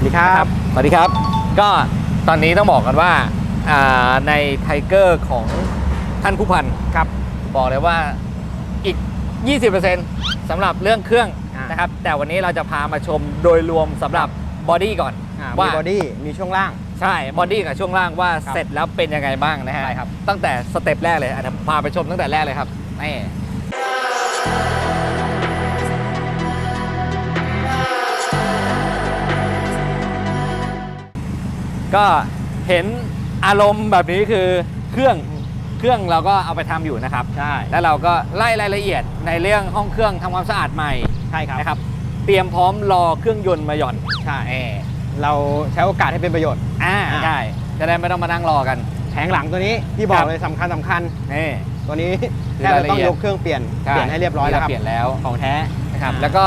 สวัสดีครับ สวัสดีครับ ก็ตอนนี้ต้องบอกกันว่าอ่าในไทเกอร์ของท่านผู้พันครับ บอกเลยว่าอีก 20%สำหรับเรื่องเครื่องอ่านนะครับ แต่วันนี้เราจะพามาชมโดยรวมสำหรับบอดี้ก่อนอ่ามีว่าบอดี้มีช่วงล่าง ใช่บอดี้กับช่วงล่างว่าครับเสร็จแล้วเป็นยังไงบ้างนะฮะใช่ครับตั้งแต่สเต็ปแรกเลยอะเดี๋ยวพาไปชมตั้งแต่แรกเลยครับนี่ ก็เห็นอารมณ์แบบนี้คือเครื่องเครื่องเราก็เอาไปทำอยู่นะครับ ใช่แล้วเราก็ไล่รายละเอียดในเรื่องห้องเครื่องทำความสะอาดใหม่ใช่ครับนะครับ เตรียมพร้อมรอเครื่องยนต์มาหย่อนใช่เออเราใช้โอกาสให้เป็นประโยชน์ อ่าอ่า ใช่จะได้ไม่ต้องมานั่งรอกัน แผงหลังตัวนี้ที่บอครักบ เลยสำคัญสำคัญ นี่ ตัวนี้คือแค่เรารายละต้องเอียด ยกเครื่องเปลี่ยนใช่เปลี่ยนให้เรียบร้อยแล้วครับ เปลี่ยนแล้วของแท้นะครับ อ่าแล้วก็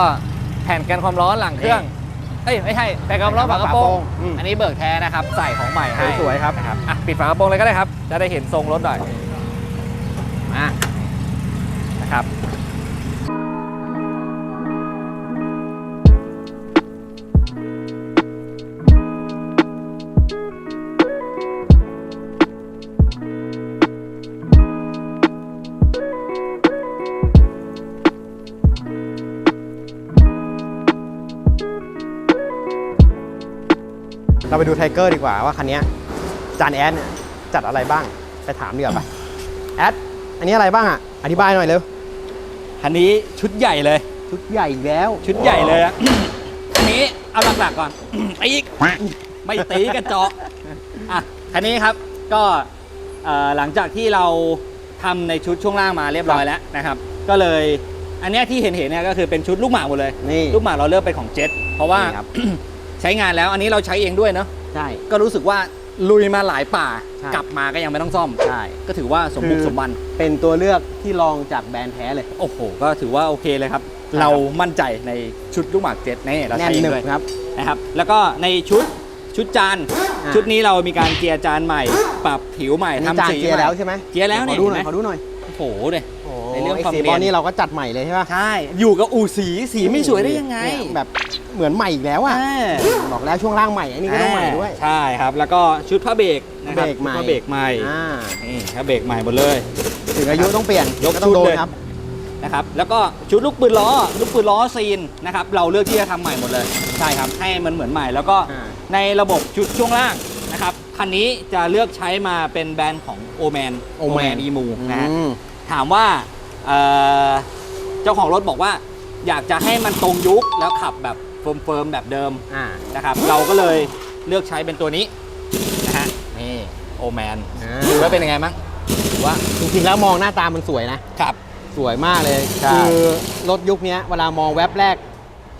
แผ่นกันความร้อนหลังเครื่อง เอ้ยไม่ใช่แผ่นกันความร้อนฝากระโปรงอืม อันนี้เบิกแท้นะครับใส่ของใหม่ให้สวยๆครับนะครับอะปิดฝากระโปรงเลยก็ได้ครับ จะได้เห็นทรงรถหน่อยมานะครับ เราไปดูไทเกอร์ดีกว่าว่าคันเนี้ยจานแอดเนี่ยจัดอะไรบ้างไปถามดีกว่าปะแอดอันนี้อะไรบ้างอะอธิบายหน่อยเร็วคันนี้ชุดใหญ่เลย ชุดใหญ่อีกแล้วชุดใหญ่เลยอะ อันนี้เอาหลักๆก่อนตีกไม่ตีกระจอกอะคันนี้ครับก็เอ่อหลังจากที่เราทำในชุดช่วงล่างมาเรียบร้อยแล้วนะครับ ก็เลยอันเนี้ยที่เห็นๆเนี่ยก็คือเป็นชุดลูกหมากหมดเลย นี่ ลูกหมากเราเลือกเป็นของเจ็ตเพราะว่า นี่ครับ ใช้งานแล้วอันนี้เราใช้เองด้วยเนาะใช่ ก็รู้สึกว่าลุยมาหลายป่า ใช่ กลับมาก็ยังไม่ต้องซ่อม ใช่ ก็ถือว่าสมบุกคือ สมบัน เป็นตัวเลือกที่รองจากแบรนด์แท้เลย โอ้โห ก็ถือว่าโอเคเลยครับ ครับ เรามั่นใจในชุดลูกหมากเจ็ตนี่เราแน่นใช้เองหนึบด้วยครับ นะครับ แล้วก็ในชุดชุดจาน อ่า ชุดนี้เรามีการเจียร์จานใหม่ ปรับผิวใหม่อันนี้ทำจานสีเกียร์ใหม่ แล้วใช่ไหมเกียร์แล้วเนี่ยขอดูหน่อยเห็นไหม ขอดูหน่อย โอ้โหเนี่ยโอ้ในเรื่องไอ้ความสีเนียนบอลนี่เราก็จัดใหม่เลยใช่ปะใช่ อยู่กับอู่สีสีไม่สวยได้ยังไงเนี่ยแบบเหมือนใหม่อีกแล้วอะอ่า บอกแล้วช่วงล่างใหม่อันนี้ก็ต้องใหม่ด้วย ใช่ครับ แล้วก็ชุดผ้าเบรกนะครับเบรกใหม่ ชุดผ้าเบรกใหม่อ่านี่ผ้าเบรกใหม่หมดเลย ถึงอายุต้องเปลี่ยนยกก็ต้องโดชุดนเลย ครับ นะครับแล้วก็ชุดลูกปืนล้อลูกปืนล้อซีนนะครับเราเลือกที่จะทำใหม่หมดเลย ใช่ครับให้มันเหมือนใหม่ แล้วก็อ่า ในระบบชุดช่วงล่างนะ ครับคันนี้จะเลือกใช้มาเป็นแบรนด์ของโอแมน Oman อีมูนะฮะ อืม ถามว่าเอ่อเจ้าของรถบอกว่า อยากจะให้มันตรงยุคแล้วขับแบบเฟิร์มๆแบบเดิมอ่า นะครับ เราก็เลยเลือกใช้เป็นตัวนี้นะฮะนี่โอแมนอ่า ดูแล้วเป็นยังไงบ้างถือว่าจริงๆแล้วมองหน้าตามันสวยนะครับ สวยมากเลย ใช่ คือรถยุคเนี้ยเวลามองแว็บแรก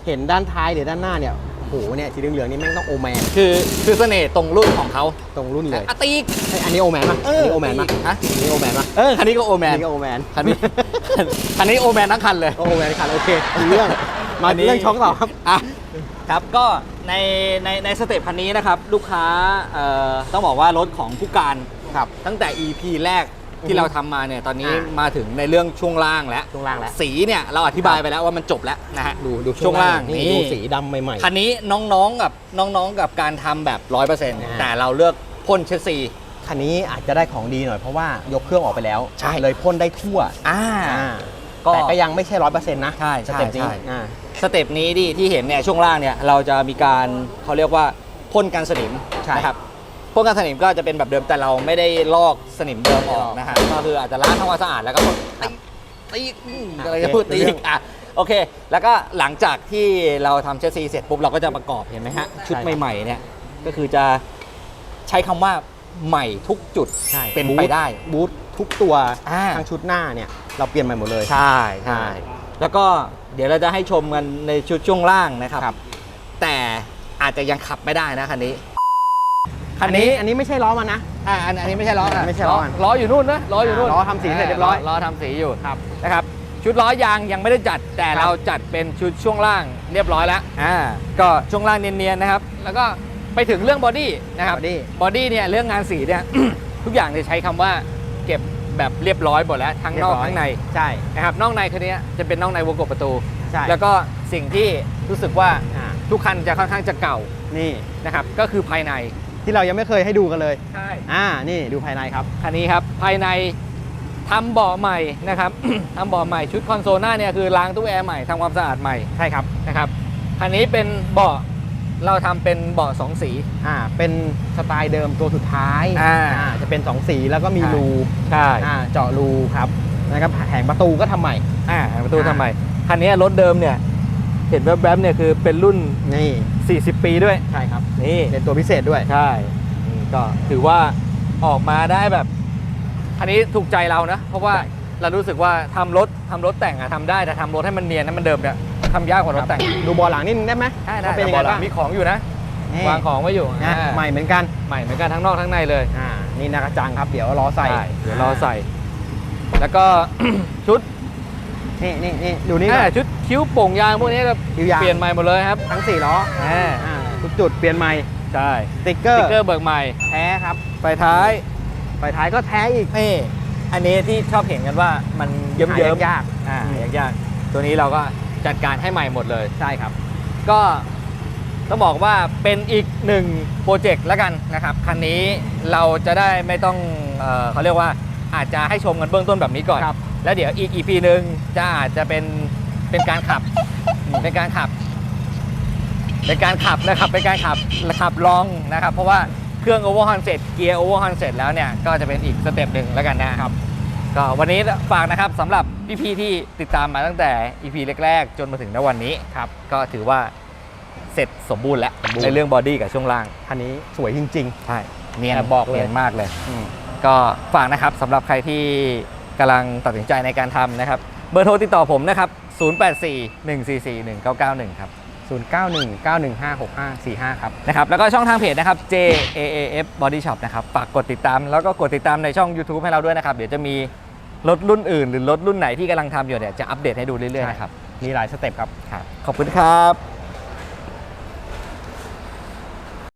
เห็นด้านท้ายหรือด้านหน้าเนี่ยโอ้โหเนี่ยสีเหลืองๆนี่แม่งต้องโอแมนคือคือเสน่ห์ตรงรุ่นของเขาตรงรุ่นเลยอะตีก เฮ้ยอันนี้โอแมนปะอันนี้โอแมนปะฮะ อันนี้โอแมนปะเออคันนี้ก็โอแมอันนนี้ก็โอแมนคันนี้ คันนี้โอแมนทั้งคันเลย ก็โอแมนคันโอเคมีเรื่องมาอันนี้ เรื่องช็อกต่อครับ อะครับก็ในในในสเต็ปคันนี้นะครับ ลูกค้าเอ่อต้องบอกว่ารถของผู้การครับ ตั้งแต่ EP แรก ที่อือฮึเราทำมาเนี่ยตอนนี้อ่ามาถึงในเรื่องช่วงล่างแล้วช่วงล่างแล้วสีเนี่ยเราอธิบายไปแล้วว่ามันจบแล้วนะฮะ ดูดูช่วงล่างนี่ นี่ดูสีดำใหม่ คันนี้น้องๆกับน้องๆกับการทำแบบ 100%อ่าแต่เราเลือกพ่นเชสซี ๆ คันนี้อาจจะได้ของดีหน่อยเพราะว่ายกเครื่องออกไปแล้ว ใช่ เลยพ่นได้ทั่วอ่า อ่าก็ แต่ก็ยังไม่ใช่ร้อยเปอร์เซ็นต์นะใช่สเต็ปใช่นี้ใช่ อ่า สเต็ปนี้ดิที่เห็นเนี่ยช่วงล่างเนี่ยเราจะมีการเขาเรียกว่าพ่นกันสนิมใช่ นะครับ พ่นกันสนิมก็จะเป็นแบบเดิมแต่เราไม่ได้ลอกสนิมเดิมออกนะฮะก็คืออาจจะล้างทำความสะอาดแล้วก็ตีตีอืมอะไรจะพูดตีอีกอะโอเค แล้วก็หลังจากที่เราทำเชสซีเสร็จปุ๊บเราก็จะประกอบเห็นไหมฮะชุดใหม่ๆเนี่ยก็คือจะใช้คำว่าใหม่ทุกจุดใช่ เป็นไปได้ บูททุกตัวอ่า ทั้งชุดหน้าเนี่ยเราเปลี่ยนใหม่หมดเลย ใช่ใช่แล้วก็เดี๋ยวเราจะให้ชมกันในชุดช่วงล่างนะครับ ครับ แต่อาจจะยังขับไม่ได้นะคันนี้ คัอันนนี้นี้อันนี้ไม่ใช่ล้อมันนะ อ่าอันอันนี้ไม่ใช่ล้อนะไม่ใช่ล้อล้ออยู่นู่นนะล้ออยู่นู่นล้อทำสีเสร็จเรียบร้อยล้อทำสีอยู่ครับนะครับ ชุดล้อยางยังไม่ได้จัด แต่ครับเราจัดเป็นชุดช่วงล่างเรียบร้อยแล้วอ่าก็ช่วงล่างเนียนๆนะครับ แล้วก็ไปถึงเรื่องบอดี้นะครับ body บอดี้เนี่ยเรื่องงานสีเนี่ยทุกอย่างจะใช้คำว่าเก็บแบบเรียบร้อยหมดแล้วทั้งนอกเรียบร้อยทั้งในใช่นะครับนอกในคันนี้จะเป็นนอกในวงกบประตูใช่แล้วก็สิ่งที่รู้สึกว่าอ่าทุกคันจะค่อนข้างจะเก่านี่นะครับก็คือภายใน ที่เรายังไม่เคยให้ดูกันเลย ใช่ อ่า นี่ดูภายในครับ คันนี้ครับ ภายในทำเบาะใหม่นะครับ ทำเบาะใหม่ชุดคอนโซลหน้าเนี่ยคือล้างตู้แอร์ใหม่ทำความสะอาดใหม่ใช่ครับ นะครับ คันนี้เป็นเบาะเราทำเป็นเบาะสองสี อ่า เป็นสไตล์เดิมตัวสุดท้ายอ่าจะเป็น 2 สีแล้วก็มีใช่ รู ใช่อ่า เจาะรูครับนะครับแผงประตูก็ทำใหม่ อ่าประตูอ่าทำไมคันนี้รถเดิมเนี่ย เห็นแวบๆเนี่ยคือเป็นรุ่น นี่40 ปีด้วย ใช่ครับ นี่ เป็นตัวพิเศษด้วย ใช่อืมก็ถือว่าออกมาได้แบบคันนี้ถูกใจเรานะ เพราะว่าใช่เรารู้สึกว่าทำรถทำรถแต่งอะทำได้แต่ทำรถให้มันเนียนให้มันเดิมเนี่ยทำยากกว่ารถแต่ง ดูเบอลหลังนิดนึงได้ไหมได้ได้ว่าเป็นยังไงแต่บอลหลับ้างมีของอยู่นะนี่วางของไว้อยู่นะอ่าใหม่เหมือนกัน ใหม่เหมือนกันทั้งนอกทั้งในเลย อ่า นี่นากระจังครับ เดี๋ยวรอใส่ช่เดี๋ยวรอใส่ แล้วก็ชุด นี่นี่นี่ดูนี่อ่าก่อนชุดคิ้วโป่งยางพวกนี้ก็คิ้วยาง เปลี่ยนใหม่หมดเลยครับทั้งสี่ล้ออ่าอ่าทุกจุดเปลี่ยนใหม่ใช่สติ๊กเกสอติ๊ร์กเกอร์เบิกใหม่แท้ครับไฟท้ายไฟท้ายก็แท้อีกนี่อันนี้ที่ชอบเห็นกันว่ามันเยิ้มหาเยิ้มยากอ่าอืมยากๆตัวนี้เราก็จัดการให้ใหม่หมดเลย ใช่ครับ ก็ต้องบอกว่าเป็นอีกหนึ่งโปรเจกต์แล้วกันนะครับคันนี้เราจะได้ไม่ต้องเออเขาเรียกว่าอาจจะให้ชมกันเบื้องต้นแบบนี้ก่อนครับ แล้วเดี๋ยวอีก EP หนึ่งจะอาจจะเป็นเป็นการขับเป็นการขับ เป็นการขับนะครับเป็นการขับขับลองนะครับ เพราะว่าเครื่องโอเวอร์ฮอนเสร็จเกียร์โอเวอร์ฮอนเสร็จแล้วเนี่ยก็จะเป็นอีกสเต็ปหนึ่งแล้วกันนะครับก็วันนี้ฝากนะครับสำหรับพี่ๆที่ติดตามมาตั้งแต่ EP แรกๆ จนมาถึงณวันนี้ครับก็ถือว่าเสร็จสมบูรณ์แล้วสมบูรณ์ในเรื่องบอดี้กับช่วงล่างคันนี้สวยจริงใช่เนียนแอบบอกเลยเนียนมากเลยๆอืมก็ฝากนะครับสำหรับใครที่ กำลังตัดสินใจในการทำนะครับ เบอร์โทรติดต่อผมนะครับ 0841441991 ครับ 091 915 6545 ครับ นะครับแล้วก็ช่องทางเพจนะครับ JAAF Body Shop นะครับฝากกดติดตามแล้วก็กดติดตามในช่อง YouTube ให้เราด้วยนะครับ เดี๋ยวจะมีรถรุ่นอื่น หรือรถรุ่นไหนที่กำลังทำอยู่เนี่ยจะอัปเดตให้ดูเรื่อยๆนะครับ มีหลายสเต็ปครับครับขอบคุณครับ